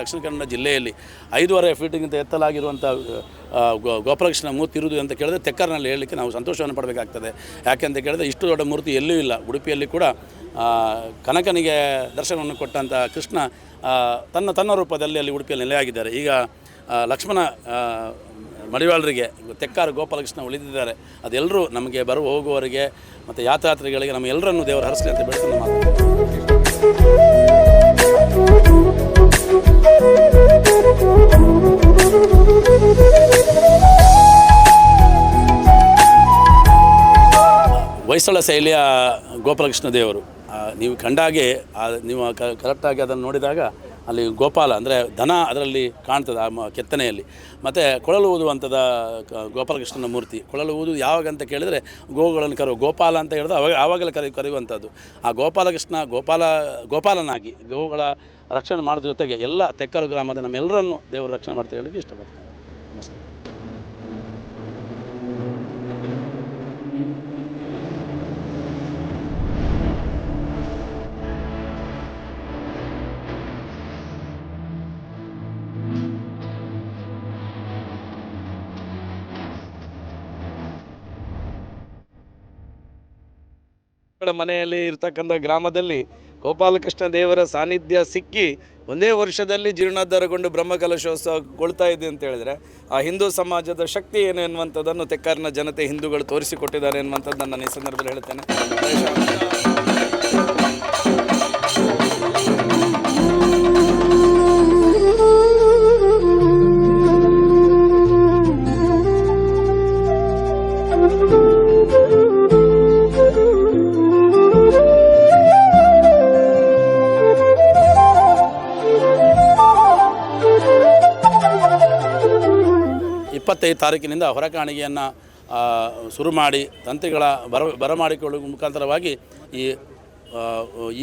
ದಕ್ಷಿಣ ಕನ್ನಡ ಜಿಲ್ಲೆಯಲ್ಲಿ ಐದುವರೆ ಫೀಟ್ಗಿಂತ ಎತ್ತಲಾಗಿರುವಂಥ ಗೋಪಾಲಕೃಷ್ಣ ಮೂರ್ತಿ ಇರುವುದು ಅಂತ ಕೇಳಿದ್ರೆ ತೆಕ್ಕರ್ನಲ್ಲಿ ಹೇಳಲಿಕ್ಕೆ ನಾವು ಸಂತೋಷವನ್ನು ಪಡಬೇಕಾಗ್ತದೆ. ಯಾಕೆಂತ ಕೇಳಿದ್ರೆ ಇಷ್ಟು ದೊಡ್ಡ ಮೂರ್ತಿ ಎಲ್ಲೂ ಇಲ್ಲ. ಉಡುಪಿಯಲ್ಲಿ ಕೂಡ ಕನಕನಿಗೆ ದರ್ಶನವನ್ನು ಕೊಟ್ಟಂಥ ಕೃಷ್ಣ ತನ್ನ ತನ್ನ ರೂಪದಲ್ಲಿ ಅಲ್ಲಿ ಉಡುಪಿಯಲ್ಲಿ ನೆಲೆಯಾಗಿದ್ದಾರೆ. ಈಗ ಲಕ್ಷ್ಮಣ ಮಡಿವಾಳರಿಗೆ ತೆಕ್ಕಾರ ಗೋಪಾಲಕೃಷ್ಣ ಉಳಿದಿದ್ದಾರೆ. ಅದೆಲ್ಲರೂ ನಮಗೆ ಬರುವ ಹೋಗುವವರಿಗೆ ಮತ್ತು ಯಾತ್ರಾತ್ರಿಗಳಿಗೆ ನಮ್ಮ ಎಲ್ಲರನ್ನೂ ದೇವರು ಹರಿಸಲಿ ಅಂತ ಬೆಳೆಸಲು ಮಾತು ಹೊಯ್ಸಳ ಶೈಲಿಯ ಗೋಪಾಲಕೃಷ್ಣ ದೇವರು. ನೀವು ಕಂಡಾಗೆ ನೀವು ಕರೆಕ್ಟಾಗಿ ಅದನ್ನು ನೋಡಿದಾಗ ಅಲ್ಲಿ ಗೋಪಾಲ, ಅಂದರೆ ದನ ಅದರಲ್ಲಿ ಕಾಣ್ತದೆ ಆ ಕೆತ್ತನೆಯಲ್ಲಿ. ಮತ್ತು ಕೊಳಲು ಊದುವಂಥದ ಗೋಪಾಲಕೃಷ್ಣನ ಮೂರ್ತಿ. ಕೊಳಲು ಊದು ಯಾವಾಗ ಅಂತ ಕೇಳಿದರೆ ಗೋಗಳನ್ನು ಕರೆಯುವ ಗೋಪಾಲ ಅಂತ ಹೇಳಿದ್ರೆ ಅವಾಗ, ಆವಾಗಲೇ ಕರೆ, ಕರೆಯುವಂಥದ್ದು. ಆ ಗೋಪಾಲಕೃಷ್ಣ ಗೋಪಾಲ, ಗೋಪಾಲನಾಗಿ ಗೋವುಗಳ ರಕ್ಷಣೆ ಮಾಡೋದ್ರ ಜೊತೆಗೆ ಎಲ್ಲ ತೆಕ್ಕರು ಗ್ರಾಮದ ನಮ್ಮೆಲ್ಲರನ್ನು ದೇವರು ರಕ್ಷಣೆ ಮಾಡ್ತಾ ಹೇಳಲಿಕ್ಕೆ ಇಷ್ಟಪಡ್ತೀನಿ. ಮಕ್ಕಳ ಮನೆಯಲ್ಲಿ ಇರ್ತಕ್ಕಂಥ ಗ್ರಾಮದಲ್ಲಿ ಗೋಪಾಲಕೃಷ್ಣ ದೇವರ ಸಾನ್ನಿಧ್ಯ ಸಿಕ್ಕಿ ಒಂದೇ ವರ್ಷದಲ್ಲಿ ಜೀರ್ಣೋದ್ಧಾರಗೊಂಡು ಬ್ರಹ್ಮಕಲಶೋತ್ಸವಗೊಳ್ತಾ ಇದೆ ಅಂತ ಹೇಳಿದ್ರೆ ಆ ಹಿಂದೂ ಸಮಾಜದ ಶಕ್ತಿ ಏನು ಎನ್ನುವಂಥದ್ದನ್ನು ತೆಕ್ಕಾರಿನ ಜನತೆ ಹಿಂದೂಗಳು ತೋರಿಸಿಕೊಟ್ಟಿದ್ದಾರೆ ಎನ್ನುವಂಥದ್ದು ನಾನು ಈ ಸಂದರ್ಭದಲ್ಲಿ ಹೇಳ್ತೇನೆ. ಇಪ್ಪತ್ತೈದು ತಾರೀಕಿನಿಂದ ಹೊರಕಾಣಿಗೆಯನ್ನು ಶುರು ಮಾಡಿ ತಂತ್ರಿಗಳ ಬರ, ಬರಮಾಡಿಕೊಳ್ಳುವ ಮುಖಾಂತರವಾಗಿ ಈ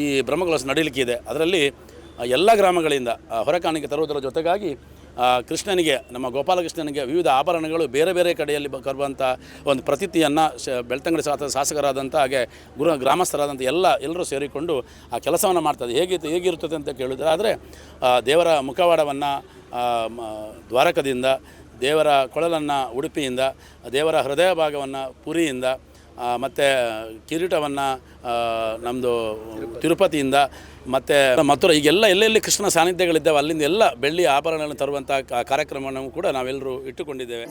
ಈ ಬ್ರಹ್ಮಕಲಶ ನಡೀಲಿಕ್ಕಿದೆ ಅದರಲ್ಲಿ ಎಲ್ಲ ಗ್ರಾಮಗಳಿಂದ ಹೊರಕಾಣಿಕೆ ತರುವುದರ ಜೊತೆಗಾಗಿ ಕೃಷ್ಣನಿಗೆ, ನಮ್ಮ ಗೋಪಾಲಕೃಷ್ಣನಿಗೆ ವಿವಿಧ ಆಭರಣಗಳು ಬೇರೆ ಬೇರೆ ಕಡೆಯಲ್ಲಿ ಬರುವಂಥ ಒಂದು ಪ್ರತೀತಿಯನ್ನು ಶ, ಬೆಳ್ತಂಗಡಿ ಶಾಸ ಶಾಸಕರಾದಂಥ ಹಾಗೆ ಗುರು ಗ್ರಾಮಸ್ಥರಾದಂಥ ಎಲ್ಲ, ಎಲ್ಲರೂ ಸೇರಿಕೊಂಡು ಆ ಕೆಲಸವನ್ನು ಮಾಡ್ತದೆ. ಹೇಗಿತ್ತು ಹೇಗಿರುತ್ತದೆ ಅಂತ ಕೇಳಿದ್ರೆ, ಆದರೆ ದೇವರ ಮುಖವಾಡವನ್ನು ದ್ವಾರಕದಿಂದ ದೇವರ ಕೊಳಲನ್ನು ಉಡುಪಿಯಿಂದ, ದೇವರ ಹೃದಯ ಭಾಗವನ್ನು ಪುರಿಯಿಂದ ಮತ್ತು ಕಿರೀಟವನ್ನು ನಮ್ಮದು ತಿರುಪತಿಯಿಂದ, ಮತ್ತು ಮಥುರ, ಈಗೆಲ್ಲ ಎಲ್ಲೆಲ್ಲಿ ಕೃಷ್ಣ ಸಾನ್ನಿಧ್ಯಗಳಿದ್ದಾವೆ, ಅಲ್ಲಿಂದ ಎಲ್ಲ ಬೆಳ್ಳಿ ಆಭರಣಗಳನ್ನು ತರುವಂಥ ಕಾರ್ಯಕ್ರಮವನ್ನು ಕೂಡ ನಾವೆಲ್ಲರೂ ಇಟ್ಟುಕೊಂಡಿದ್ದೇವೆ.